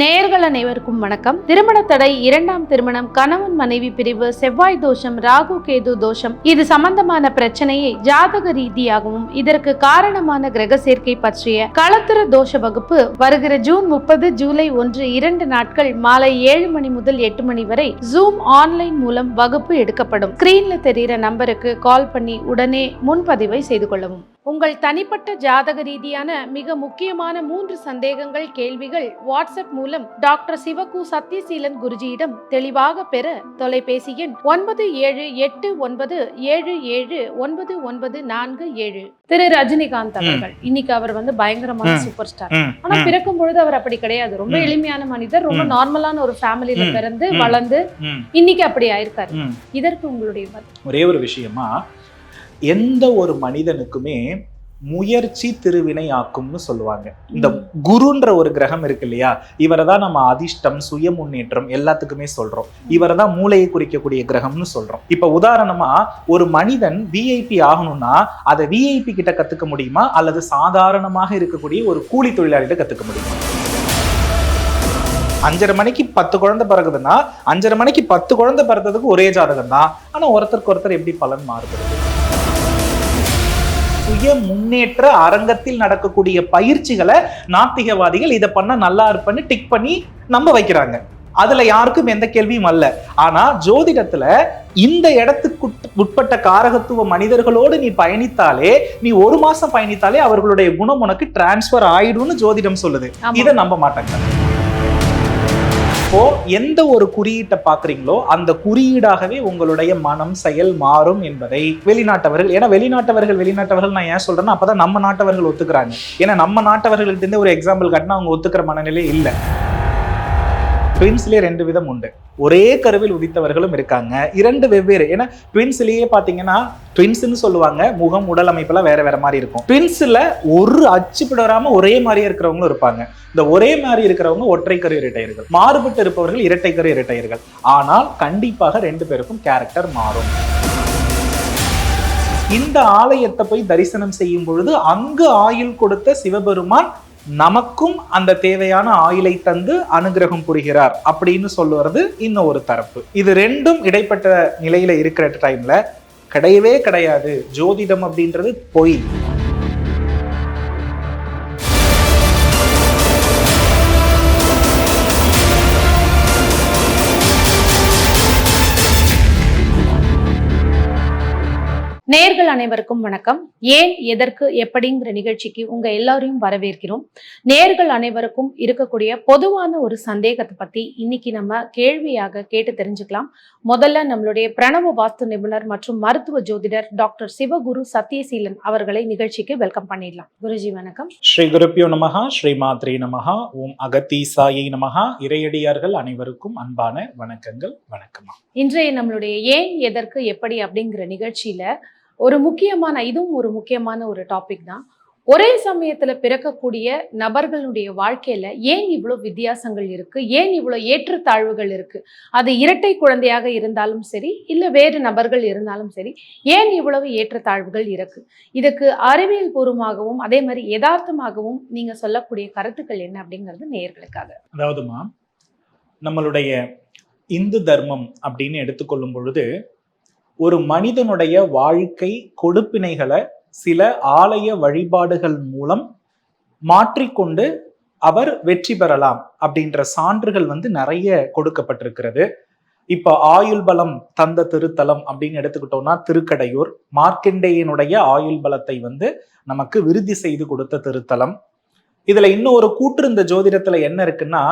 நேயர்கள் அனைவருக்கும் வணக்கம். திருமண தடை இரண்டாம் திருமணம் கணவன் மனைவி பிரிவு செவ்வாய் தோஷம் ராகு கேது தோஷம் இது சம்பந்தமான பிரச்சனையை ஜாதக ரீதியாகவும் இதற்கு காரணமான கிரக சேர்க்கை பற்றிய களத்திர தோஷ வகுப்பு வருகிற ஜூன் முப்பது ஜூலை ஒன்று இரண்டு நாட்கள் மாலை ஏழு மணி முதல் எட்டு மணி வரை ஜூம் ஆன்லைன் மூலம் வகுப்பு எடுக்கப்படும். ஸ்கிரீன்ல தெரிகிற நம்பருக்கு கால் பண்ணி உடனே முன்பதிவை செய்து கொள்ளவும். உங்கள் தனிப்பட்ட ஜாதக ரீதியான மிக முக்கியமான மூன்று சந்தேகங்கள் கேள்விகள் வாட்ஸ்அப் மூலம் டாக்டர் சிவகு சத்யசீலன் குருஜியிடம் தெளிவாக பெற தொலைபேசி எண் ஒன்பது ஏழு எட்டு ஒன்பது ஏழு ஏழு ஒன்பது ஒன்பது நான்கு ஏழு திரு ரஜினிகாந்த் அவர்கள் இன்னைக்கு அவர் வந்து பயங்கரமான. சூப்பர் ஸ்டார் ஆனா பிறக்கும் பொழுது அவர் அப்படி கிடையாது ரொம்ப. எளிமையான மனிதர் ரொம்ப. நார்மலான ஒரு ஃபேமிலியில. பிறந்து. வளர்ந்து இன்னைக்கு அப்படி ஆயிருக்காரு. இதற்கு உங்களுடைய. ஒரே ஒரு விஷயமா எந்த ஒரு மனிதனுக்குமே முயற்சி திருவினை ஆக்கும்னு சொல்லுவாங்க. இந்த. குருன்ற ஒரு கிரகம் இருக்கு இல்லையா? இவரை தான் நம்ம அதிர்ஷ்டம் சுய முன்னேற்றம் எல்லாத்துக்குமே சொல்றோம். இவரை தான் மூளையை குறிக்கக்கூடிய கிரகம்னு சொல்றோம். இப்ப உதாரணமா ஒரு மனிதன் விஐபி ஆகணும்னா அதை விஐபி கிட்ட கத்துக்க முடியுமா? அல்லது சாதாரணமாக இருக்கக்கூடிய ஒரு கூலி தொழிலாளிகிட்ட கத்துக்க முடியுமா? அஞ்சரை மணிக்கு பத்து குழந்தை பிறகுதுன்னா அஞ்சரை மணிக்கு பத்து குழந்தை பிறந்ததுக்கு ஒரே ஜாதகம் தான் ஆனா ஒருத்தருக்கு ஒருத்தர் எப்படி பலன் மாறுபடுது? சுய முன்னேற்ற அரங்கத்தில் நடக்கக்கூடிய பயிற்சிகளை நாத்திகவாதிகள் இதை பண்ண நல்லா இருப்பேன்னு டிக் பண்ணி நம்ப வைக்கிறாங்க. அதுல யாருக்கும் எந்த கேள்வியும் அல்ல. ஆனா ஜோதிடத்துல இந்த இடத்துக்கு உட்- உட்பட்ட காரகத்துவ மனிதர்களோடு நீ பயணித்தாலே நீ ஒரு மாசம் பயணித்தாலே அவர்களுடைய குணம் உனக்கு டிரான்ஸ்ஃபர் ஆயிடும்னு ஜோதிடம் சொல்லுது. இதை நம்ப மாட்டாங்க. இப்போ எந்த ஒரு குறியீட்டை பாக்குறீங்களோ அந்த குறியீடாகவே உங்களுடைய மனம் செயல் மாறும் என்பதை வெளிநாட்டவர்கள் ஏன்னா வெளிநாட்டவர்கள் வெளிநாட்டவர்கள் நான் ஏன் சொல்றேன்னா அப்பதான் நம்ம நாட்டவர்கள் ஒத்துக்கிறாங்க. ஏன்னா நம்ம நாட்டவர்கள்ட்ட ஒரு எக்ஸாம்பிள் காட்டினா அவங்க ஒத்துக்கிற மனநிலை இல்லை. ட்வின்ஸ்லேயே ரெண்டு விதம் உண்டு. ஒரே கருவில் உதித்தவர்களும் இருக்காங்க. இரண்டு வெவ்வேறு. ஏன்னா ட்வின்ஸ்லயே பாத்தீங்கன்னா ட்வின்ஸ்னு சொல்லுவாங்க. முகம் உடல் அமைப்பெல்லாம் வேற வேற மாதிரி இருக்கும். ட்வின்ஸ்ல ஒரு அச்சு பிடராம ஒரே மாதிரியே இருக்கிறவங்களும் இருப்பாங்க. இந்த ஒரே மாதிரி இருக்கிறவங்க ஒற்றை கரு இரட்டையர்கள். மாறுபட்டு இருப்பவர்கள் இரட்டை கரு இரட்டையர்கள். ஆனால் கண்டிப்பாக ரெண்டு பேருக்கும் கேரக்டர் மாறும். இந்த ஆலயத்தை போய் தரிசனம் செய்யும் பொழுது அங்கு ஆயுள் கொடுத்த சிவபெருமான் நமக்கும் அந்த தேவையான ஆயுளை தந்து அனுகிரகம் புரிகிறார் அப்படின்னு சொல்லுவது இன்னும் ஒரு தரப்பு. இது ரெண்டும் இடைப்பட்ட நிலையில இருக்கிற டைம்ல கிடையவே கிடையாது. ஜோதிடம் அப்படின்றது பொய். நேர்கள் அனைவருக்கும் வணக்கம். ஏன் எதற்கு எப்படிங்கிற நிகழ்ச்சிக்கு உங்க எல்லாரையும் வரவேற்கிறோம். நேர்கள் அனைவருக்கும் இருக்கக்கூடிய பொதுவான ஒரு சந்தேகத்தை பத்தி இன்னைக்கு நம்ம கேள்வியாக கேட்டு தெரிஞ்சுக்கலாம். முதல்ல நம்மளுடைய பிரணவ வாஸ்து நிபுணர் மற்றும் மருத்துவ ஜோதிடர் டாக்டர் சிவகுரு சத்யசீலன் அவர்களை நிகழ்ச்சிக்கு வெல்கம் பண்ணிடலாம். குருஜி வணக்கம். ஸ்ரீ குருப்பியோ நமகா ஸ்ரீ மாத்ரே நமகா ஓம் அகத்தீசாயை நமகா இறையடியார்கள் அனைவருக்கும் அன்பான வணக்கங்கள் வணக்கமா இன்றைய நம்மளுடைய ஏன் எதற்கு எப்படி அப்படிங்கிற நிகழ்ச்சியில ஒரு முக்கியமான இதுவும் ஒரு முக்கியமான ஒரு டாபிக் தான். ஒரே சமயத்தில் பிறக்கக்கூடிய நபர்களுடைய வாழ்க்கையில ஏன் இவ்வளவு வித்தியாசங்கள் இருக்கு? ஏன் இவ்வளவு ஏற்றத்தாழ்வுகள் இருக்கு? அது இரட்டை குழந்தையாக இருந்தாலும் சரி இல்லை வேறு நபர்கள் இருந்தாலும் சரி ஏன் இவ்வளவு ஏற்றத்தாழ்வுகள் இருக்கு? இதுக்கு அறிவியல் பூர்வமாகவும் அதே மாதிரி யதார்த்தமாகவும் நீங்க சொல்லக்கூடிய கருத்துக்கள் என்ன அப்படிங்கிறது நேயர்களுக்காக அதாவதுமா நம்மளுடைய இந்து தர்மம் அப்படின்னு எடுத்துக்கொள்ளும் பொழுது ஒரு மனிதனுடைய வாழ்க்கை கொடுப்பினைகளை சில ஆலய வழிபாடுகள் மூலம் மாற்றிக்கொண்டு அவர் வெற்றி பெறலாம் அப்படின்ற சான்றுகள் வந்து நிறைய கொடுக்கப்பட்டிருக்கிறது. இப்போ ஆயுள் பலம் தந்த திருத்தலம் அப்படின்னு எடுத்துக்கிட்டோம்னா திருக்கடையூர் மார்க்கண்டேயனுடைய ஆயுள் பலத்தை வந்து நமக்கு விருதி செய்து கொடுத்த திருத்தலம். இதுல இன்னும் ஒரு கூற்று இந்த ஜோதிடத்துல என்ன இருக்குன்னா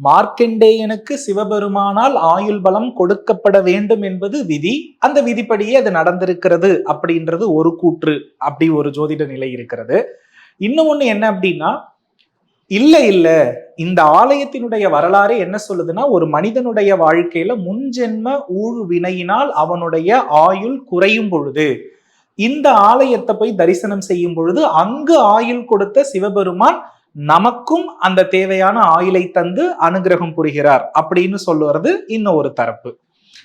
மார்க்கண்டேயனுக்கு சிவபெருமானால் ஆயுள் பலம் கொடுக்கப்பட வேண்டும் என்பது விதி. அந்த விதிப்படியே அது நடந்திருக்கிறது அப்படின்றது ஒரு கூற்று அப்படி ஒரு ஜோதிட நிலை இருக்கிறது. இன்னும் ஒண்ணு என்ன அப்படின்னா இல்ல இல்ல இந்த ஆலயத்தினுடைய வரலாறு என்ன சொல்லுதுன்னா ஒரு மனிதனுடைய வாழ்க்கையில முன்ஜென்ம ஊழ் வினையினால் அவனுடைய ஆயுள் குறையும் பொழுது இந்த ஆலயத்தை போய் தரிசனம் செய்யும் பொழுது அங்கு ஆயுள் கொடுத்த சிவபெருமான் நமக்கும் அந்த தேவையான ஆயுளை தந்து அனுகிரகம் புரிகிறார் அப்படின்னு சொல்லுவது இன்னும் ஒரு தரப்பு.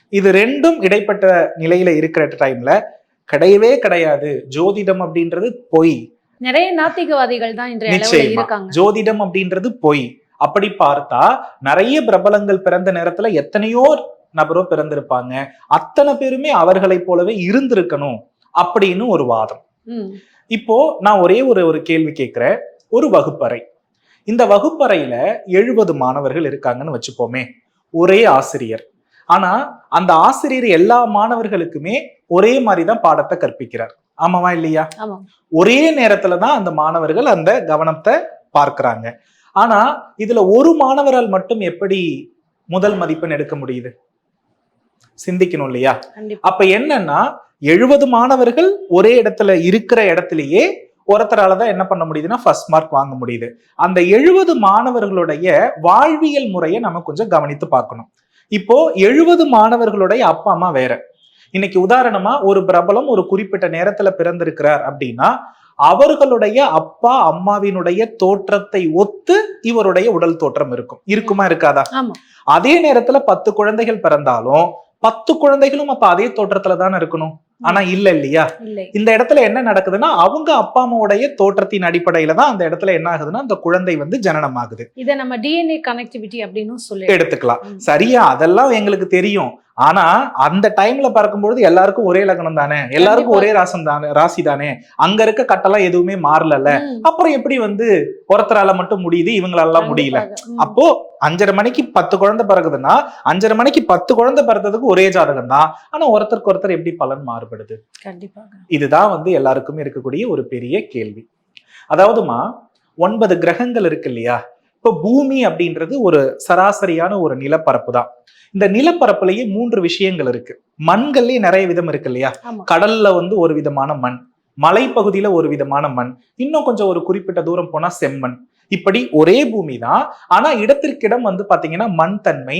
இது ரெண்டும் இடைப்பட்ட நிலையில இருக்கிற டைம்ல கிடையவே கிடையாது. ஜோதிடம் அப்படின்றது பொய். நிறைய நாத்திகவாதிகள் தான் நிச்சயமா. இருக்காங்க. ஜோதிடம் அப்படின்றது பொய். அப்படி பார்த்தா நிறைய பிரபலங்கள் பிறந்த நேரத்துல எத்தனையோ நபரோ பிறந்திருப்பாங்க. அத்தனை பேருமே அவர்களைப் போலவே இருந்திருக்கணும் அப்படின்னு ஒரு வாதம். இப்போ நான் ஒரே ஒரு ஒரு கேள்வி கேட்கிறேன். ஒரு வகுப்பறை. இந்த வகுப்பறையில எழுபது மாணவர்கள் இருக்காங்கன்னு வச்சுப்போமே ஒரே ஆசிரியர். ஆனா அந்த ஆசிரியர் எல்லா மாணவர்களுக்குமே ஒரே மாதிரி தான் பாடத்தை கற்பிக்கிறார். ஆமாவா இல்லையா? ஒரே நேரத்துல தான் அந்த மாணவர்கள் அந்த கவனத்தை பார்க்கறாங்க. ஆனா இதுல ஒரு மாணவரால் மட்டும் எப்படி முதல் மதிப்பெண் எடுக்க முடியுது? சிந்திக்கணும் இல்லையா? அப்ப என்னன்னா எழுபது மாணவர்கள் ஒரே இடத்துல இருக்கிற இடத்துலயே ஒருத்தரால தான் என்ன பண்ண முடியுதுன்னா ஃபர்ஸ்ட் மார்க் வாங்க முடியுது. அந்த எழுபது மாணவர்களுடைய வாழ்வியல் முறையை நம்ம கொஞ்சம் கவனித்து பார்க்கணும். இப்போ எழுபது மாணவர்களுடைய அப்பா அம்மா வேற. இன்னைக்கு உதாரணமா ஒரு பிரபலம் ஒரு குறிப்பிட்ட நேரத்துல பிறந்திருக்கிறார் அப்படின்னா அவர்களுடைய அப்பா அம்மாவினுடைய தோற்றத்தை ஒத்து இவருடைய உடல் தோற்றம் இருக்கும். இருக்குமா இருக்காதா? அதே நேரத்துல பத்து குழந்தைகள் பிறந்தாலும் பத்து குழந்தைகளும் அப்ப அதே தோற்றத்துல தானே இருக்கணும்? ஆனா இல்ல இல்லையா? இல்லை. இந்த இடத்துல என்ன நடக்குதுன்னா அவங்க அப்பா அம்மாவுடைய தோற்றத்தின் அடிப்படையில தான் அந்த இடத்துல என்ன ஆகுதுன்னா அந்த குழந்தை வந்து ஜனனம் ஆகுது இதை நம்ம டிஎன்ஏ கனெக்டிவிட்டி அப்படின்னு சொல்லி எடுத்துக்கலாம். சரியா? அதெல்லாம் எங்களுக்கு தெரியும். ஆனா அந்த டைம்ல பார்க்கும்பொழுது எல்லாருக்கும் ஒரே லக்னம் தானே? எல்லாருக்கும். ஒரே ராசம் தானே ராசி தானே? அங்க இருக்க கட்டெல்லாம் எதுவுமே மாறலல்ல. அப்புறம் எப்படி வந்து ஒருத்தரால மட்டும் முடியுது இவங்களால முடியல? அப்போ அஞ்சரை மணிக்கு பத்து குழந்தை பிறகுதுன்னா அஞ்சரை மணிக்கு பத்து குழந்தை பிறந்ததுக்கு ஒரே ஜாதகம் தான். ஆனா ஒருத்தருக்கு ஒருத்தர் எப்படி பலன் மாறுபடுது? கண்டிப்பாக இதுதான் வந்து எல்லாருக்குமே இருக்கக்கூடிய ஒரு பெரிய கேள்வி. அதாவதுமா ஒன்பது கிரகங்கள் இருக்கு இல்லையா? இப்போ பூமி அப்படின்றது ஒரு சராசரியான ஒரு நிலப்பரப்பு தான். இந்த நிலப்பரப்புலயே மூன்று விஷயங்கள் இருக்கு. மண்கள்லயே நிறைய விதம் இருக்கு இல்லையா? கடல்ல வந்து ஒரு விதமான மண் மலைப்பகுதியில ஒரு விதமான மண் இன்னும் கொஞ்சம் ஒரு குறிப்பிட்ட தூரம் போனா செம்மண். இப்படி ஒரே பூமி தான். ஆனா இடத்திற்கிடம் வந்து பாத்தீங்கன்னா மண் தன்மை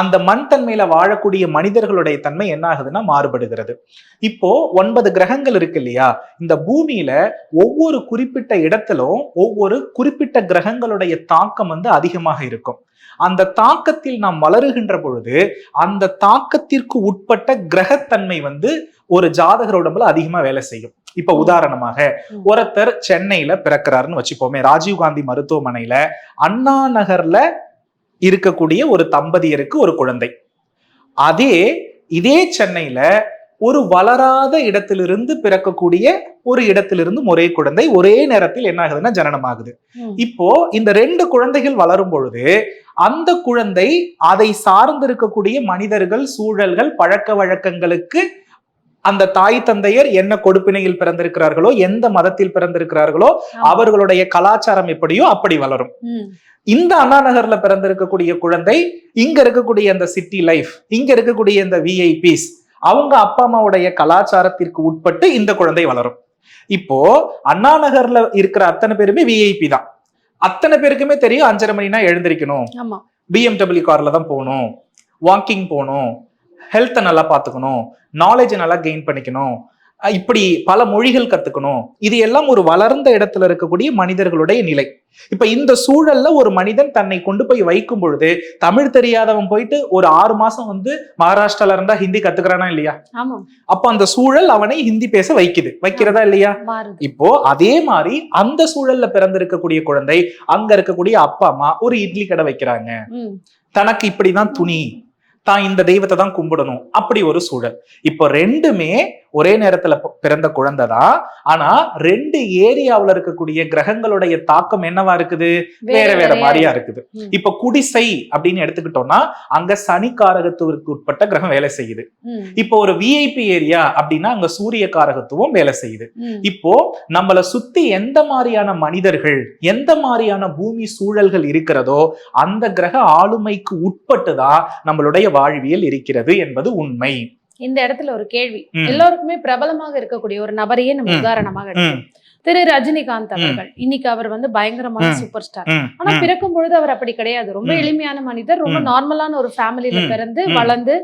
அந்த மண் தன்மையில வாழக்கூடிய மனிதர்களுடைய தன்மை என்ன ஆகுதுன்னா மாறுபடுகிறது. இப்போ ஒன்பது கிரகங்கள் இருக்கு இல்லையா? இந்த பூமியில ஒவ்வொரு குறிப்பிட்ட இடத்திலும் ஒவ்வொரு குறிப்பிட்ட கிரகங்களுடைய தாக்கம் வந்து அதிகமாக இருக்கும். அந்த தாக்கத்தில் நாம் வளருகின்ற பொழுது அந்த தாக்கத்திற்கு உட்பட்ட கிரகத்தன்மை வந்து ஒரு ஜாதகர் உடம்புல அதிகமா வேலை செய்யும். இப்ப உதாரணமாக. ஒருத்தர் சென்னையில பிறக்கிறாருன்னு வச்சுப்போமே ராஜீவ்காந்தி மருத்துவமனையில அண்ணா நகர்ல இருக்கக்கூடிய ஒரு தம்பதியருக்கு ஒரு குழந்தை அதே இதே சென்னையில ஒரு வளராத இடத்திலிருந்து பிறக்கக்கூடிய ஒரு இடத்திலிருந்து ஒரே குழந்தை ஒரே நேரத்தில் என்ன ஆகுதுன்னா ஜனனம் ஆகுது. இப்போ இந்த ரெண்டு குழந்தைகள் வளரும் பொழுது அந்த குழந்தை அதை சார்ந்திருக்கக்கூடிய மனிதர்கள் சூழல்கள் பழக்க வழக்கங்களுக்கு அந்த தாய் தந்தையர் என்ன கொடுப்பினையில் பிறந்திருக்கிறார்களோ எந்த மதத்தில் பிறந்திருக்கிறார்களோ. அவர்களுடைய கலாச்சாரம் எப்படியோ அப்படி வளரும். இந்த அண்ணா நகர்ல பிறந்திருக்கக்கூடிய குழந்ை இங்க இருக்கக்கூடிய அந்த சிட்டி லைஃப் இங்க இருக்கக்கூடிய இந்த விஐபிஸ் அவங்க அப்பா அம்மாவுடைய கலாச்சாரத்திற்கு உட்பட்டு இந்த குழந்தை வளரும். இப்போ அண்ணா நகர்ல இருக்கிற அத்தனை பேருமே விஐபி தான். அத்தனை பேருக்குமே தெரியும் அஞ்சரை மணினா எழுந்திருக்கணும். பிஎம்டபிள்யூ கார்ல தான் போகணும். வாக்கிங் போகணும். ஹெல்த்தை நல்லா பார்த்துக்கணும் நாலேஜை நல்லா கெயின் பண்ணிக்கணும் இப்படி பல மொழிகள் கத்துக்கணும். இது எல்லாம் ஒரு வளர்ந்த இடத்துல இருக்கக்கூடிய மனிதர்களுடைய நிலை. இப்ப இந்த சூழல்ல ஒரு மனிதன் தன்னை கொண்டு போய் வைக்கும் பொழுது தமிழ் தெரியாதவன் போயிட்டு ஒரு ஆறு மாசம் வந்து மகாராஷ்டிரால இருந்தா ஹிந்தி கத்துக்கிறானா இல்லையா? அப்ப அந்த சூழல் அவனை ஹிந்தி பேச வைக்குது. வைக்கிறதா இல்லையா? இப்போ அதே மாதிரி அந்த சூழல்ல பிறந்திருக்கக்கூடிய குழந்தை அங்க இருக்கக்கூடிய அப்பா அம்மா ஒரு இட்லி கடை வைக்கிறாங்க. தனக்கு இப்படிதான் துணி. தான் இந்த தெய்வத்தை தான் கும்பிடணும். அப்படி ஒரு சூழல். இப்போ ரெண்டுமே ஒரே நேரத்துல பிறந்த குழந்தை தான். ஆனா ரெண்டு ஏரியாவுல இருக்கக்கூடிய கிரகங்களுடைய தாக்கம் என்னவா இருக்குது? வேற வேற மாதிரியா இருக்குது. இப்ப குடிசை அப்படின்னு எடுத்துக்கிட்டோம்னா அங்க சனி காரகத்துவருக்கு உட்பட்ட கிரகம் வேலை செய்யுது. இப்போ ஒரு விஐபி ஏரியா அப்படின்னா அங்க சூரிய காரகத்துவம் வேலை செய்யுது. இப்போ நம்மள சுத்தி எந்த மாதிரியான மனிதர்கள் எந்த மாதிரியான பூமி சூழல்கள் இருக்கிறதோ அந்த கிரக ஆளுமைக்கு உட்பட்டு தான் நம்மளுடைய வாழ்வியல் இருக்கிறது என்பது உண்மை. இந்த இடத்துல ஒரு கேள்வி. எல்லோருக்குமே பிரபலமாக இருக்கக்கூடிய ஒரு நபரையே நம்ம. உதாரணமாக ம், எடுப்போம் திரு ரஜினிகாந்த் அவர்கள் இன்னைக்கு அவர் வந்து பயங்கரமான. சூப்பர் ஸ்டார் ஆனா பிறக்கும் பொழுது அவர் அப்படி கிடையாது ரொம்ப. எளிமையான மனிதர் ரொம்ப. நார்மலான ஒரு ஃபேமிலியில. பிறந்து. வளர்ந்து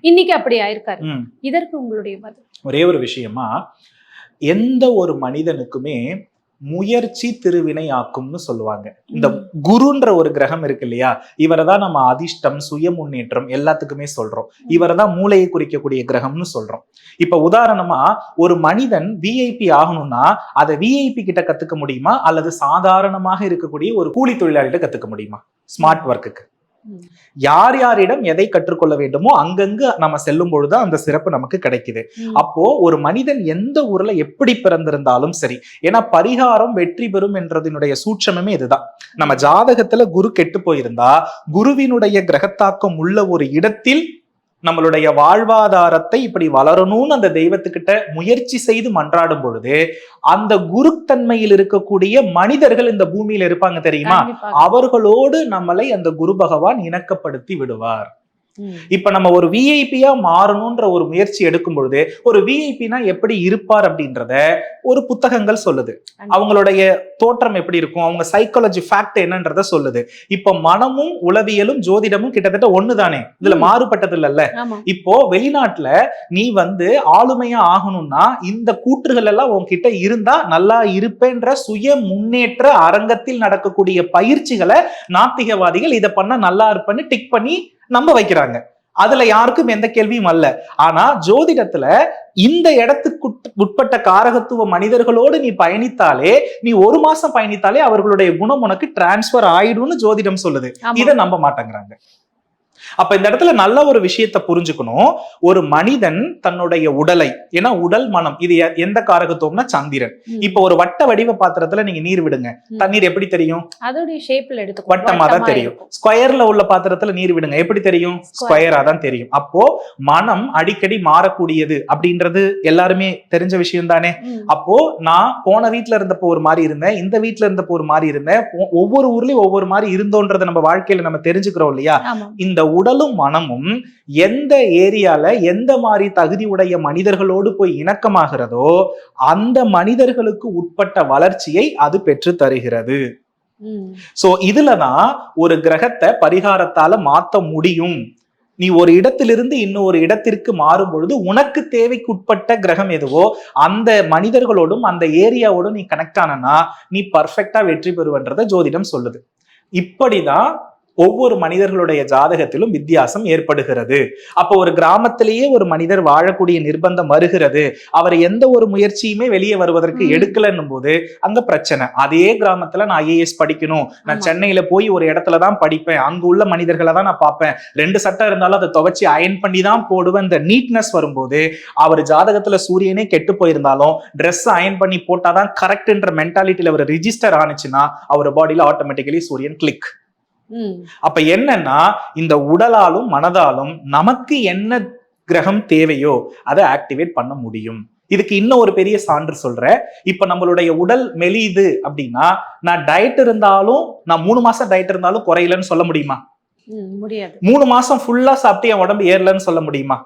இன்னைக்கு அப்படி ஆயிருக்காரு. இதற்கு உங்களுடைய பதில் ஒரே ஒரு விஷயமா எந்த ஒரு மனிதனுக்குமே முயற்சி திருவினை ஆக்கும்னு சொல்லுவாங்க. இந்த குருன்ற ஒரு கிரகம் இருக்கு இல்லையா? இவரை தான் நம்ம அதிர்ஷ்டம் சுய முன்னேற்றம் எல்லாத்துக்குமே சொல்றோம். இவரை தான் மூளையை குறிக்கக்கூடிய கிரகம்னு சொல்றோம். இப்ப உதாரணமா ஒரு மனிதன் விஐபி ஆகணும்னா அதை விஐபி கிட்ட கத்துக்க முடியுமா? அல்லது சாதாரணமாக இருக்கக்கூடிய ஒரு கூலி தொழிலாளிகிட்ட கத்துக்க முடியுமா? ஸ்மார்ட் ஒர்க்குக்கு. யார் யாரிடம் எதை கற்றுக்கொள்ள வேண்டுமோ அங்கங்கு நம்ம செல்லும் பொழுது அந்த சிறப்பு நமக்கு கிடைக்குது. அப்போ ஒரு மனிதன் எந்த ஊர்ல எப்படி பிறந்திருந்தாலும் சரி ஏன்னா பரிகாரம் வெற்றி பெறும் என்றதனுடைய சூட்சமே இதுதான். நம்ம ஜாதகத்துல குரு கெட்டு போயிருந்தா குருவினுடைய கிரகத்தாக்கம் உள்ள ஒரு இடத்தில் நம்மளுடைய வாழ்வாதாரத்தை இப்படி வளரணும்னு அந்த தெய்வத்துக்கிட்ட முயற்சி செய்து மன்றாடும் பொழுது அந்த குருத்தன்மையில் இருக்கக்கூடிய மனிதர்கள் இந்த பூமியில இருப்பாங்க தெரியுமா. அவர்களோடு நம்மளை அந்த குரு பகவான் இணக்கப்படுத்தி விடுவார். இப்ப நம்ம ஒரு விஐபியா மாறணும்ன்ற ஒரு முயற்சி எடுக்கும் பொழுது ஒரு விஐபினா எப்படி இருப்பார் அப்படின்றத ஒரு புத்தகங்கள் சொல்லுது. அவங்களுடைய தோற்றம் எப்படி இருக்கும்? அவங்க சைக்காலஜி ஃபேக்ட் என்னன்றத சொல்லுது. இப்ப மனமும் உளவியலும் ஜோதிடமும் கிட்டத்தட்ட ஒண்ணுதானே? இதுல. மாறுபட்டது இல்லல்ல இப்போ வெளிநாட்டுல நீ வந்து ஆளுமையா ஆகணும்னா இந்த கூற்றுகள் எல்லாம் உன்கிட்ட இருந்தா நல்லா இருப்பேன்ற சுய முன்னேற்ற அரங்கத்தில் நடக்கக்கூடிய பயிற்சிகளை நாத்திகவாதிகள் இதை பண்ணா நல்லா இருப்பேன்னு டிக் பண்ணி நம்ப வைக்கிறாங்க. அதுல யாருக்கும் எந்த கேள்வியும் அல்ல. ஆனா ஜோதிடத்துல இந்த இடத்துக்கு உட்- உட்பட்ட காரகத்துவ மனிதர்களோடு நீ பயணித்தாலே நீ ஒரு மாசம் பயணித்தாலே அவர்களுடைய குணம் உனக்கு டிரான்ஸ்பர் ஆயிடும்னு ஜோதிடம் சொல்லுது. இதை நம்ப மாட்டேங்கிறாங்க. அப்ப இந்த இடத்துல நல்ல ஒரு விஷயத்தை புரிஞ்சுக்கணும். ஒரு மனிதன் தன்னுடைய உடலை ஏன்னா உடல் மனம் இது எந்த காரகத்துவம்னா சந்திரன். இப்ப ஒரு வட்ட வடிவ பாத்திரத்துல நீங்க நீர் விடுங்க. தண்ணீர் எப்படி தெரியும்? அதோடைய ஷேப்ல எடுத்துக்கோ வட்டமா தான் தெரியும். ஸ்கொயர்ல உள்ள பாத்திரத்துல நீர் விடுங்க. எப்படி தெரியும். ஸ்கொயரா தான் தெரியும். அப்போ மனம் அடிக்கடி மாறக்கூடியது அப்படின்றது எல்லாருமே தெரிஞ்ச விஷயம் தானே. அப்போ நான் போன வீட்ல இருந்தப்போ ஒரு மாதிரி இருந்தேன். இந்த வீட்ல இருந்தப்போ ஒரு மாதிரி இருந்தேன். ஒவ்வொரு ஊர்லயும் ஒவ்வொரு மாதிரி இருந்தோன்றதை நம்ம வாழ்க்கையில நம்ம தெரிஞ்சுக்கிறோம் இல்லையா? இந்த உடலும் மனமும் எந்த ஏரியால எந்த மாதிரி தகுதி உடைய மனிதர்களோடு போய் இணக்கமாகிறதோ அந்த மனிதர்களுக்கு உட்பட்ட வளர்ச்சியை அது பெற்று தருகிறது. சோ இதுலதான் ஒரு கிரகத்தை பரிகாரத்தால மாத்த முடியும். நீ ஒரு இடத்திலிருந்து இன்னொரு இடத்திற்கு மாறும் பொழுது உனக்கு தேவைக்குட்பட்ட கிரகம் எதுவோ அந்த மனிதர்களோடும் அந்த ஏரியாவோடும் நீ கனெக்ட் ஆனனா நீ பர்ஃபெக்டா வெற்றி பெறுவன்றத ஜோதிடம் சொல்லுது. இப்படிதான் ஒவ்வொரு மனிதர்களுடைய ஜாதகத்திலும் வித்தியாசம் ஏற்படுகிறது. அப்போ ஒரு கிராமத்திலேயே ஒரு மனிதர் வாழக்கூடிய நிர்பந்தம் வருகிறது. அவர் எந்த ஒரு முயற்சியுமே வெளியே வருவதற்கு. எடுக்கலன்னும் போது அங்க பிரச்சனை. அதே கிராமத்துல நான் ஐஏஎஸ் படிக்கணும். நான். சென்னையில போய் ஒரு இடத்துல தான் படிப்பேன். அங்க உள்ள மனிதர்களை தான் நான் பார்ப்பேன். ரெண்டு சட்டை இருந்தாலும் அதை துவைச்சு அயன் பண்ணி தான் போடுவேன். இந்த நீட்னஸ் வரும்போது அவர் ஜாதகத்துல சூரியனே கெட்டு போயிருந்தாலும் Dress அயன் பண்ணி போட்டாதான் கரெக்ட்ன்ற மென்டாலிட்டியில அவர் ரிஜிஸ்டர் ஆனிச்சுன்னா அவர் பாடியில ஆட்டோமேட்டிக்கலி சூரியன் கிளிக். அப்ப என்னன்னா இந்த உடலாலும் மனதாலும் நமக்கு என்ன கிரகம் தேவையோ அதை ஆக்டிவேட் பண்ண முடியும். இதுக்கு இன்னும் ஒரு பெரிய சான்று சொல்றேன் இப்ப நம்மளுடைய உடல் மெலியுது அப்படின்னா நான் டயட் இருந்தாலும் நான் மூணு மாசம் டயட் இருந்தாலும் குறையலன்னு சொல்ல முடியுமா. முடியாது. மூணு மாசம் ஃபுல்லா சாப்பிட்டு என் உடம்பு ஏறலன்னு சொல்ல முடியுமா?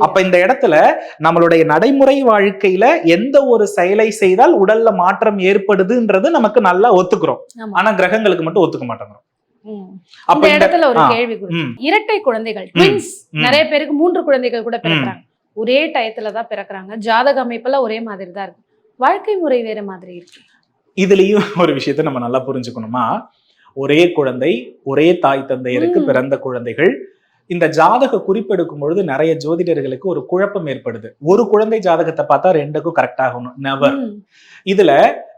அப்ப இந்த இடத்துல நம்மளுடைய நடைமுறை வாழ்க்கையில எந்த ஒரு செயலை செய்தால் உடல்ல மாற்றம் ஏற்படுதுன்றது நமக்கு நல்லா ஒத்துக்கிறோம். ஆனா கிரகங்களுக்கு மட்டும் ஒத்துக்க மாட்டேங்கிறோம். இந்த இடத்துல ஒரு. கேள்வி இரட்டை குழந்தைகள் ட்வின்ஸ். நிறைய பேருக்கு மூன்று குழந்தைகள் கூட பிறக்குறாங்க. ஒரே டயத்துல தான் பிறக்குறாங்க. ஜாதக அமைப்பெல்லாம் ஒரே மாதிரி தான் இருக்கு. வாழ்க்கை முறை வேற மாதிரி இருக்கு. இதுலயும் ஒரு விஷயத்தை நம்ம நல்லா புரிஞ்சுக்கணுமா? ஒரே குழந்தை ஒரே தாய் தந்தையருக்கு. பிறந்த குழந்தைகள். இந்த ஜாதக குறிப்பெடுக்கும் பொழுது நிறைய ஜோதிடர்களுக்கு ஒரு குழப்பம் ஏற்படுது. ஒரு குழந்தை ஜாதகத்தை பார்த்தா ரெண்டுக்கும் கரெக்ட் ஆகணும். நெவர். இதுல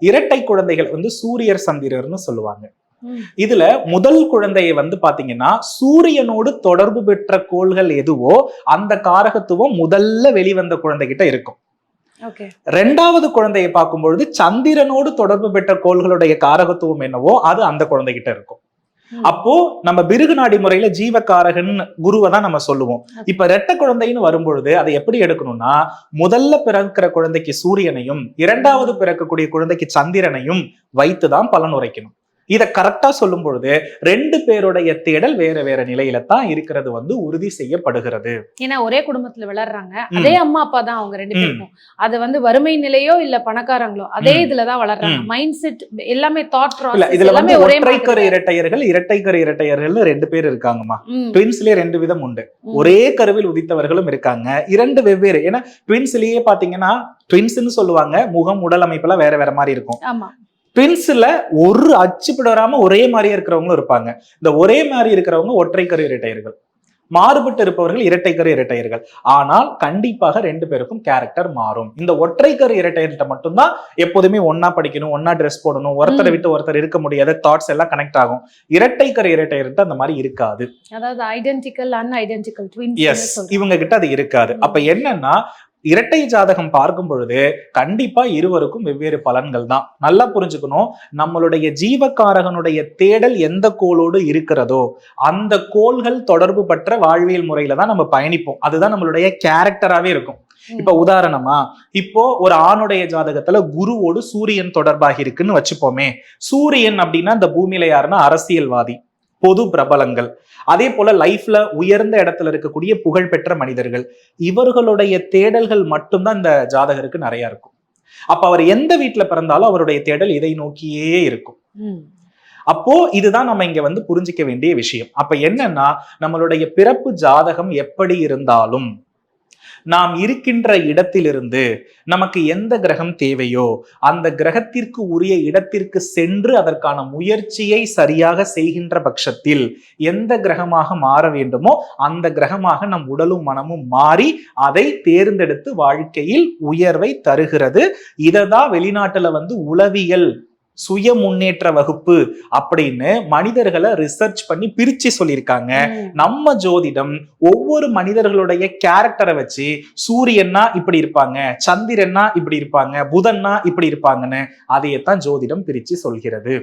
இரட்டை குழந்தைகள் வந்து சூரியர் சந்திரர்னு சொல்லுவாங்க. இதுல முதல் குழந்தையை வந்து பாத்தீங்கன்னா சூரியனோடு தொடர்பு பெற்ற கோள்கள் எதுவோ அந்த காரகத்துவம் முதல்ல வெளிவந்த குழந்தைகிட்ட இருக்கும். ரெண்டாவது குழந்தையை பார்க்கும் பொழுது சந்திரனோடு தொடர்பு பெற்ற கோள்களுடைய காரகத்துவம் என்னவோ அது அந்த குழந்தைகிட்ட இருக்கும். அப்போ நம்ம பிருகு நாடி முறையில ஜீவகாரகன் குருவை தான் நம்ம சொல்லுவோம். இப்ப ரெட்டை குழந்தைன்னு வரும்பொழுது அதை எப்படி எடுக்கணும்னா முதல்ல பிறக்கிற குழந்தைக்கு சூரியனையும் இரண்டாவது பிறக்கக்கூடிய குழந்தைக்கு சந்திரனையும் வைத்து தான் பலன் உரைக்கணும். இத கரெக்டா சொல்லும் பொழுது ரெண்டு பேருடைய தேடல் வேற வேற நிலையில தான் இருக்கிறது வந்து உறுதி செய்யப்படுகிறது. ஏன்னா ஒரே குடும்பத்துல வளர்றாங்க. அதே அம்மா அப்பா தான் அவங்க ரெண்டு. பேருக்கும். அது வந்து வறுமை நிலையோ இல்ல பணக்காரங்களோ அதே. இதுலதான் வளர்றாங்க. மைண்ட் செட் எல்லாமே தாட் ப்ராசஸ் இதுல எல்லாமே ஒரே ஒற்றைக்கரு இரட்டையர்கள் இரட்டைக்கரு இரட்டையர்கள்னு ரெண்டு பேர் இருக்காங்கம்மா. ட்வின்ஸ்லயே ரெண்டு விதம் உண்டு. ஒரே கருவில் உதித்தவர்களும் இருக்காங்க. இரண்டு வெவ்வேறு. ஏன்னா ட்வின்ஸ்லயே பாத்தீங்கன்னா ட்வின்ஸ்னு சொல்லுவாங்க. முகம் உடல் அமைப்பெல்லாம் வேற வேற மாதிரி இருக்கும். ட்வின்ஸ்ல ஒரு அச்சு பிடராம ஒரே மாதிரியே இருக்கிறவங்களும் இருப்பாங்க. இந்த ஒரே மாதிரி இருக்கிறவங்க ஒற்றைக்கரு இரட்டையர்கள். மாறுபட்டு இருப்பவர்கள் இரட்டைக்கரு இரட்டையர்கள். ஆனால் கண்டிப்பாக ரெண்டு பேருக்கும் கேரக்டர் மாறும். இந்த ஒற்றைக்கரு இரட்டையர்கிட்ட மட்டும்தான் எப்போதுமே ஒண்ணா படிக்கணும் ஒண்ணா ட்ரெஸ் போடணும் ஒருத்தரை. விட்டு ஒருத்தர் இருக்க முடியாத தாட்ஸ் எல்லாம் கனெக்ட் ஆகும். இரட்டைக்கரு இரட்டையர்கிட்ட அந்த மாதிரி இருக்காது. அதாவது ஐடென்டிக்கல் அன்ஐடென்டிக்கல் எஸ் இவங்க கிட்ட அது இருக்காது. அப்ப என்னன்னா இரட்டை ஜாதகம் பார்க்கும் பொழுது கண்டிப்பா இருவருக்கும் வெவ்வேறு பலன்கள் தான். நல்லா புரிஞ்சுக்கணும். நம்மளுடைய ஜீவகாரகனுடைய தேடல் எந்த கோளோடு இருக்கிறதோ அந்த கோள்கள் தொடர்பு பற்ற வாழ்வியல் முறையில தான் நம்ம பயணிப்போம். அதுதான் நம்மளுடைய கேரக்டராவே இருக்கும். இப்ப உதாரணமா இப்போ ஒரு ஆணுடைய ஜாதகத்துல குருவோடு சூரியன் தொடர்பாகி இருக்குன்னு வச்சுப்போமே. சூரியன் அப்படின்னா இந்த பூமியில யாருன்னா அரசியல்வாதி. பொது பிரபலங்கள். அதே போல லைஃப்ல உயர்ந்த இடத்துல இருக்கக்கூடிய புகழ்பெற்ற மனிதர்கள். இவர்களுடைய தேடல்கள் மட்டும்தான் இந்த ஜாதகருக்கு நிறைய இருக்கும். அப்ப அவர் எந்த வீட்டுல பிறந்தாலும் அவருடைய தேடல் இதை நோக்கியே இருக்கும். அப்போ இதுதான் நம்ம இங்க வந்து புரிஞ்சிக்க வேண்டிய விஷயம். அப்ப என்னன்னா நம்மளுடைய பிறப்பு ஜாதகம் எப்படி இருந்தாலும் நாம் இருக்கின்ற இடத்திலிருந்து நமக்கு எந்த கிரகம் தேவையோ அந்த கிரகத்திற்கு உரிய இடத்திற்கு சென்று அதற்கான முயற்சியை சரியாக செய்கின்ற பட்சத்தில் எந்த கிரகமாக மாற வேண்டுமோ அந்த கிரகமாக நம் உடலும் மனமும் மாறி அதை தேர்ந்தெடுத்து வாழ்க்கையில் உயர்வை தருகிறது. இதை தான் வெளிநாட்டுல வந்து உளவியல் சுய முன்னேற்ற வகுப்பு அப்படின்னு மனிதர்களை ரிசர்ச் பண்ணி பிரிச்சு சொல்லியிருக்காங்க. நம்ம ஜோதிடம் ஒவ்வொரு மனிதர்களுடைய கேரக்டரை வச்சு சூரியன்னா இப்படி இருப்பாங்க சந்திரன்னா இப்படி இருப்பாங்க புதன்னா இப்படி இருப்பாங்கன்னு அதையத்தான் ஜோதிடம் பிரிச்சு சொல்கிறது.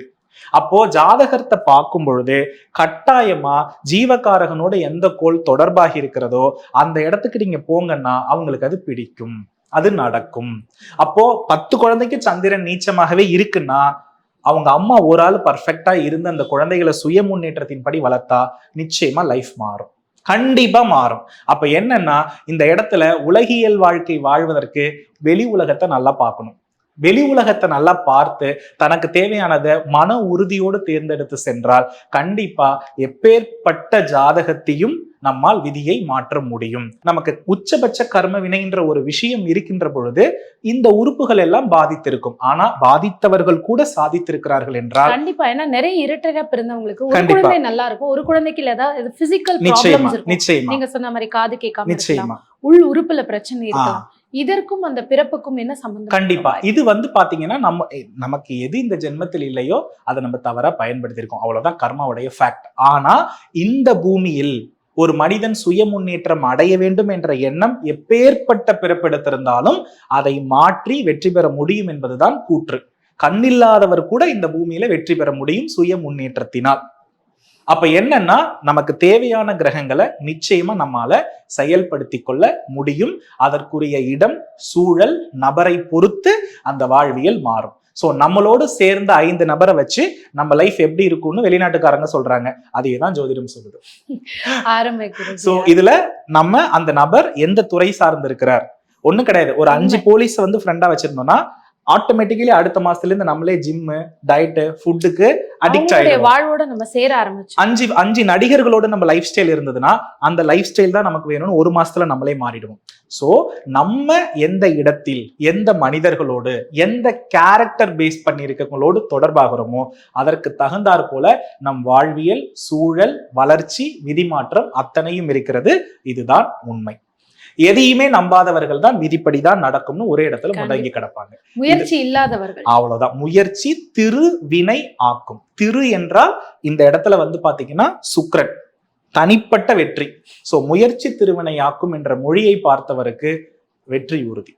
அப்போ ஜாதகத்தை பார்க்கும் பொழுது கட்டாயமா ஜீவகாரகனோட எந்த கோள் தொடர்பாகி இருக்கிறதோ அந்த இடத்துக்கு நீங்க போங்கன்னா அவங்களுக்கு அது பிடிக்கும். அது நடக்கும். அப்போ பத்து குழந்தைக்கு சந்திரன் நீச்சமாகவே இருக்குன்னா அவங்க அம்மா ஒரு ஆள் பர்ஃபெக்டா இருந்து அந்த குழந்தைகளை சுய முன்னேற்றத்தின் படி வளர்த்தா நிச்சயமா லைஃப் மாறும். கண்டிப்பா மாறும். அப்ப என்னன்னா இந்த இடத்துல உலகியல் வாழ்க்கை வாழ்வதற்கு வெளி உலகத்தை நல்லா பார்க்கணும். வெளி உலகத்தை நல்லா பார்த்து தனக்கு தேவையானதை மன உறுதியோடு தேர்ந்தெடுத்து சென்றால் கண்டிப்பா எப்பேற்பட்ட ஜாதகத்தையும் நம்மால் விதியை மாற்ற முடியும். நமக்கு உச்சபட்ச கர்ம வினைன்ற ஒரு விஷயம் இருக்கின்ற பொழுது இந்த உறுப்புகள் எல்லாம் பாதித்திருக்கும். ஆனா பாதித்தவர்கள் கூட சாதித்திருக்கிறார்கள் என்றால் கண்டிப்பா. ஏன்னா நிறைய இரட்டரா பிறந்தவங்களுக்கு ஒரு. குழந்தை நல்லா இருக்கும் ஒரு குழந்தைக்கு ஏதாவது பிசிக்கல் நிச்சயமா நீங்க சொன்ன மாதிரி காது கேட்காம நிச்சயமா. உள் உறுப்புல பிரச்சனை இருக்கலாம். இதற்கும் அந்த பிறப்புக்கும் என்ன சம்பந்தம் கண்டிப்பா. இது வந்து பாத்தீங்கன்னா நம்ம நமக்கு எது இந்த ஜென்மத்தில் இல்லையோ அதை நம்ம தவறா பயன்படுத்தியிருக்கோம். அவ்வளவுதான் கர்மாவுடைய ஃபேக்ட் ஆனா இந்த பூமியில் ஒரு மனிதன் சுய முன்னேற்றம் அடைய வேண்டும் என்ற எண்ணம் எப்பேற்பட்ட பிறப்பெடுத்திருந்தாலும் அதை மாற்றி வெற்றி பெற முடியும் என்பதுதான் கூற்று. கண்ணில்லாதவர் கூட இந்த பூமியில வெற்றி பெற முடியும் சுய முன்னேற்றத்தினால். அப்ப என்னன்னா நமக்கு தேவையான கிரகங்களை நிச்சயமா நம்மால செயல்படுத்தி கொள்ள முடியும். அதற்குரிய இடம் சூழல் நபரை பொறுத்து அந்த வாழ்வியல் மாறும். சோ நம்மளோடு சேர்ந்த ஐந்து நபரை வச்சு நம்ம லைஃப் எப்படி இருக்கும்னு வெளிநாட்டுக்காரங்க சொல்றாங்க. அதே தான் ஜோதிடம் சொல்லுது. சோ இதுல நம்ம அந்த நபர் எந்த துறை சார்ந்து இருக்கிறார் ஒண்ணும் கிடையாது. ஒரு அஞ்சு போலீஸ் வந்து ஃப்ரெண்டா வச்சிருந்தோம்னா ஆட்டோமேட்டிக்கலி அடுத்த மாசத்துல இருந்து நம்மளே ஜிம்மு டயட்டு ஃபுட்டுக்கு அடிக்ட் ஆயிடுவோம். வாழ்வோட நம்ம சேர ஆரம்பிச்சோம். அஞ்சு அஞ்சு நடிகர்களோட நம்ம லைஃப் ஸ்டைல் இருந்ததுன்னா அந்த லைஃப் ஸ்டைல் தான் நமக்கு வேணும்னு ஒரு மாசத்துல நம்மளே மாறிடுவோம். சோ நம்ம எந்த இடத்தில் எந்த மனிதர்களோடு எந்த கேரக்டர் பேஸ் பண்ணி இருக்கவங்களோடு தொடர்பாகிறோமோ அதற்கு தகுந்தாற் போல நம் வாழ்வியல் சூழல் வளர்ச்சி விதிமாற்றம் அத்தனையும் இருக்கிறது. இதுதான் உண்மை. எதையுமே நம்பாதவர்கள் தான் விதிப்படி தான் நடக்கும்னு ஒரே இடத்துல முடங்கி கிடப்பாங்க. முயற்சி இல்லாதவர்கள். அவ்வளவுதான். முயற்சி திரு வினை ஆக்கும். திரு என்றால் இந்த இடத்துல வந்து பாத்தீங்கன்னா சுக்கிரன். தனிப்பட்ட வெற்றி. சோ முயற்சி திருவினை ஆக்கும் என்ற மொழியை பார்த்தவருக்கு வெற்றி உறுதி.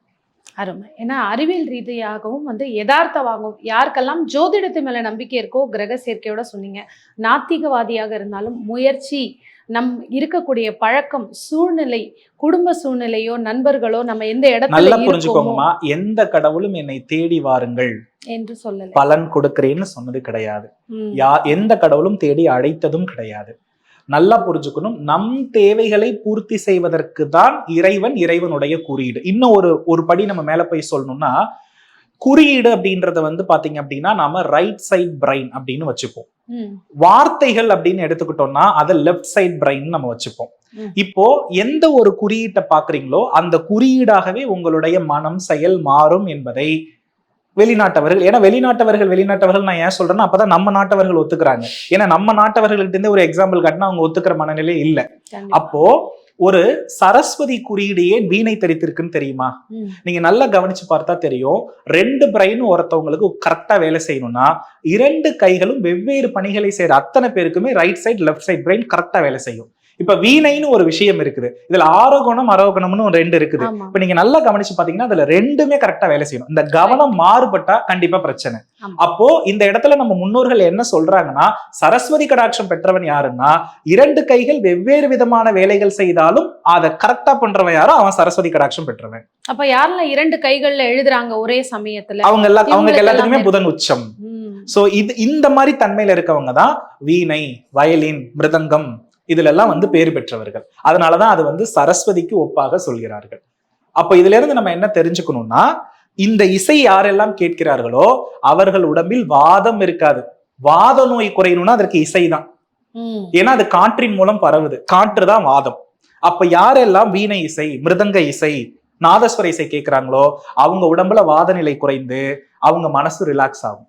அருமை. ஏன்னா அறிவியல் ரீதியாகவும் வந்து யதார்த்தமாகவும் யாருக்கெல்லாம் ஜோதிடத்து மேல நம்பிக்கை இருக்கோ கிரக சேர்க்கையோட சொன்னீங்க நாத்திகவாதியாக இருந்தாலும் முயற்சி நம் இருக்கக்கூடிய பழக்கம் சூழ்நிலை குடும்ப சூழ்நிலையோ நண்பர்களோ நம்ம எந்த இடத்துல நல்லா புரிஞ்சுக்கோங்கம்மா. எந்த கடவுளும் என்னை தேடி வாருங்கள். என்று சொல்லல. பலன் கொடுக்கிறேன்னு சொன்னது கிடையாது. யா எந்த கடவுளும் தேடி அழைத்ததும் கிடையாது. நல்லா புரிஞ்சுக்கணும். நம் தேவைகளை பூர்த்தி செய்வதற்கு தான் இறைவன் இறைவனுடைய குறியீடு. இன்னும் ஒரு ஒரு படி நம்ம மேல போய் சொல்லணும்னா குறியீடு அப்படின்றத வந்து பாத்தீங்க அப்படின்னா நாம ரைட் சைட் பிரைன் அப்படின்னு வச்சுப்போம். வார்த்தைகள் அப்படின்னு எடுத்துக்கிட்டோம்னா அதை லெஃப்ட் சைட் பிரைன் நம்ம வச்சுப்போம். இப்போ எந்த ஒரு குறியீட்டை பாக்குறீங்களோ அந்த குறியீடாகவே உங்களுடைய மனம் செயல் மாறும் என்பதை வெளிநாட்டவர்கள் ஏன்னா வெளிநாட்டவர்கள் வெளிநாட்டவர்கள் நான் ஏன் சொல்றேன்னா அப்பதான் நம்ம நாட்டவர்கள் ஒத்துக்கிறாங்க ஏன்னா நம்ம நாட்டவர்கள்ட்ட இருந்து ஒரு எக்ஸாம்பிள் காட்டினா அவங்க ஒத்துக்கிற மனநிலை இல்ல. அப்போ ஒரு சரஸ்வதி குறியீடு ஏன் வீணை தெரித்திருக்குன்னு தெரியுமா. நீங்க நல்லா கவனிச்சு பார்த்தா தெரியும். ரெண்டு பிரைனும் ஒருத்தவங்களுக்கு கரெக்டா வேலை செய்யணும்னா இரண்டு கைகளும் வெவ்வேறு பணிகளை செய்யற அத்தனை பேருக்குமே right side left side brain கரெக்டா வேலை செய்யும். இப்ப வீணைன்னு ஒரு விஷயம் இருக்குது. இதுல ஆரோகணம் அரோகணம்னு ஒரு ரெண்டு இருக்குது. இப்ப நீங்க நல்லா கவனிச்சு பாத்தீங்கன்னா அதுல ரெண்டுமே கரெக்டா வேலை செய்யணும். இந்த கவனம் மாறுபட்டா கண்டிப்பா பிரச்சனை. அப்போ இந்த இடத்துல நம்ம முன்னோர்கள் என்ன சொல்றாங்கன்னா சரஸ்வதி கடாட்சம் பெற்றவன் யாருன்னா இரண்டு கைகள் வெவ்வேறு விதமான வேலைகள் செய்தாலும் அதை கரெக்டா பண்றவன் யாரோ அவன் சரஸ்வதி கடாட்சம் பெற்றவன். அப்ப யாரெல்லாம் இரண்டு கைகள்ல எழுதுறாங்க ஒரே சமயத்துல? அவங்க எல்லா அவங்க எல்லாத்துக்குமே எல்லாமே. புதன் உச்சம். சோ இது இந்த மாதிரி தன்மையில இருக்கவங்க தான் வீணை வயலின் மிருதங்கம் இதுல எல்லாம் வந்து பேர் பெற்றவர்கள். அதனாலதான் அது வந்து சரஸ்வதிக்கு ஒப்பாக சொல்கிறார்கள். அப்ப இதுல இருந்து நம்ம என்ன தெரிஞ்சுக்கணும்னா இந்த இசை யாரெல்லாம் கேட்கிறார்களோ அவர்கள் உடம்பில் வாதம் இருக்காது. வாத நோய் குறையணும்னா அதற்கு இசைதான். ம். ஏன்னா அது காற்றின் மூலம் பரவுது. காற்று தான் வாதம். அப்ப யாரெல்லாம் வீணை இசை மிருதங்க இசை நாதஸ்வர இசை கேட்கிறாங்களோ அவங்க உடம்புல வாத நிலை குறைந்து அவங்க மனசு ரிலாக்ஸ் ஆகும்.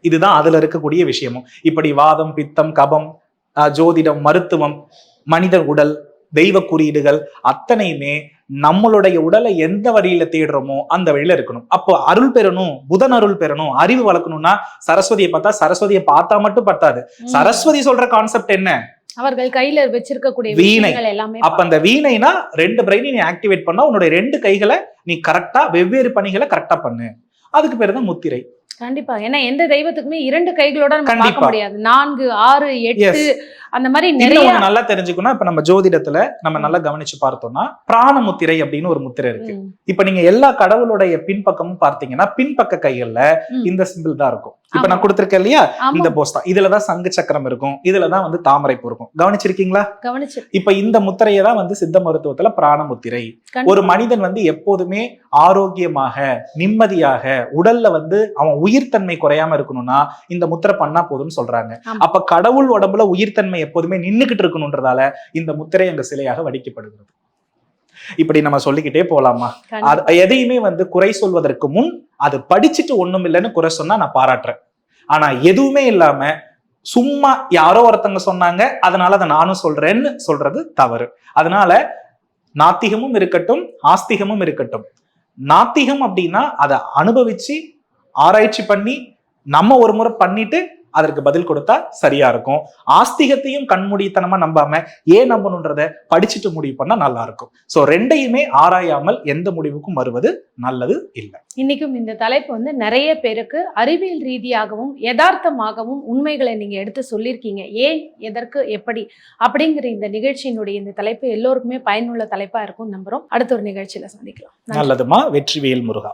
இதுதான் அதுல இருக்கக்கூடிய விஷயமும். இப்படி வாதம் பித்தம் கபம் ஜோதிடம் மருத்துவம் மனித உடல் தெய்வ குறியீடுகள் அத்தனையுமே நம்மளுடைய உடலை எந்த வழியில தேடுறோமோ அந்த வழியில இருக்கணும். அப்போ அருள் பெறணும் புதன் அருள் பெறணும் அறிவு வளர்க்கணும்னா சரஸ்வதியை பார்த்தா சரஸ்வதியை பார்த்தா மட்டும் பத்தாது. சரஸ்வதி சொல்ற கான்செப்ட் என்ன? அவர்கள் கையில வச்சிருக்கக்கூடிய வீணை. எல்லாமே அப்ப அந்த வீணைனா ரெண்டு பிரெயினை நீ ஆக்டிவேட் பண்ணா உன்னுடைய ரெண்டு கைகளை நீ கரெக்டா வெவ்வேறு பணிகளை கரெக்டா பண்ணு. அதுக்கு பேரு தான் முத்திரை. கண்டிப்பா. ஏன்னா எந்த தெய்வத்துக்குமே இரண்டு கைகளோட நம்ம பார்க்க. முடியாது. நான்கு ஆறு எட்டு அந்த மாதிரி நிறைய நல்லா தெரிஞ்சுக்கணும் இப்ப நம்ம ஜோதிடத்துல நம்ம நல்லா கவனிச்சு பார்த்தோம்னா பிராண முத்திரை அப்படின்னு ஒரு முத்திரை இருக்கு. இப்ப நீங்க எல்லா கடவுளுடைய பின்பக்கமும் பார்த்தீங்கன்னா பின்பக்க கைகள்ல. இந்த சிம்பிள் தான் இருக்கும். இப்ப. நான் கொடுத்திருக்கேன் இல்லையா? இந்த போஸ் தான். இதுலதான் சங்கு சக்கரம் இருக்கும். இதுலதான் வந்து தாமரை பூ இருக்கும். கவனிச்சிருக்கீங்களா? கவனிச்சு. இப்ப இந்த முத்திரையை தான் வந்து சித்த மருத்துவத்துல பிராண முத்திரை ஒரு மனிதன் வந்து எப்போதுமே ஆரோக்கியமாக நிம்மதியாக உடல்ல வந்து அவன் உயிர்த்தன்மை குறையாம இருக்கணும்னா இந்த முத்திரை பண்ணா போதும்னு சொல்றாங்க. அப்ப கடவுள் உடம்புல உயிர்த்தன்மை எப்போதுமே நின்னுகிட்டு இருக்கணும்ன்றதால இந்த முத்திரை அங்க சிலையாக வடிக்கப்படுகிறது. இப்படி நம்ம சொல்லிக்கிட்டே போலாமா? எதையுமே வந்து குறை சொல்வதற்கு முன் அது படிச்சுட்டு ஒண்ணும் இல்லைன்னு குறை சொன்னா நான் பாராட்டுறேன். ஆனா எதுவுமே இல்லாம சும்மா யாரோ ஒருத்தங்க சொன்னாங்க அதனால அதை நானும் சொல்றேன்னு சொல்றது தவறு. அதனால நாத்திகமும் இருக்கட்டும் ஆஸ்திகமும் இருக்கட்டும். நாத்திகம் அப்படின்னா அதை அனுபவிச்சு ஆராய்ச்சி பண்ணி நம்ம ஒரு முறை பண்ணிட்டு அதற்கு பதில் கொடுத்தா சரியா இருக்கும். ஆஸ்திகத்தையும் கண்மூடித்தனமா நம்பாம ஏன் நம்பணுன்றத படிச்சுட்டு முடிவு பண்ணா நல்லா இருக்கும். சோ ரெண்டையுமே ஆராயாமல் எந்த முடிவுக்கும் வருவது நல்லது இல்லை. இன்னைக்கும் இந்த தலைப்பு வந்து நிறைய பேருக்கு அறிவியல் ரீதியாகவும் யதார்த்தமாகவும் உண்மைகளை நீங்க எடுத்து சொல்லியிருக்கீங்க. ஏன் எதற்கு எப்படி அப்படிங்கிற இந்த நிகழ்ச்சியினுடைய இந்த தலைப்பு எல்லோருக்குமே பயனுள்ள தலைப்பா இருக்கும் நம்புறோம். அடுத்த ஒரு நிகழ்ச்சியில சந்திக்கலாம். நல்லதுமா? வெற்றிவேல் முருகா.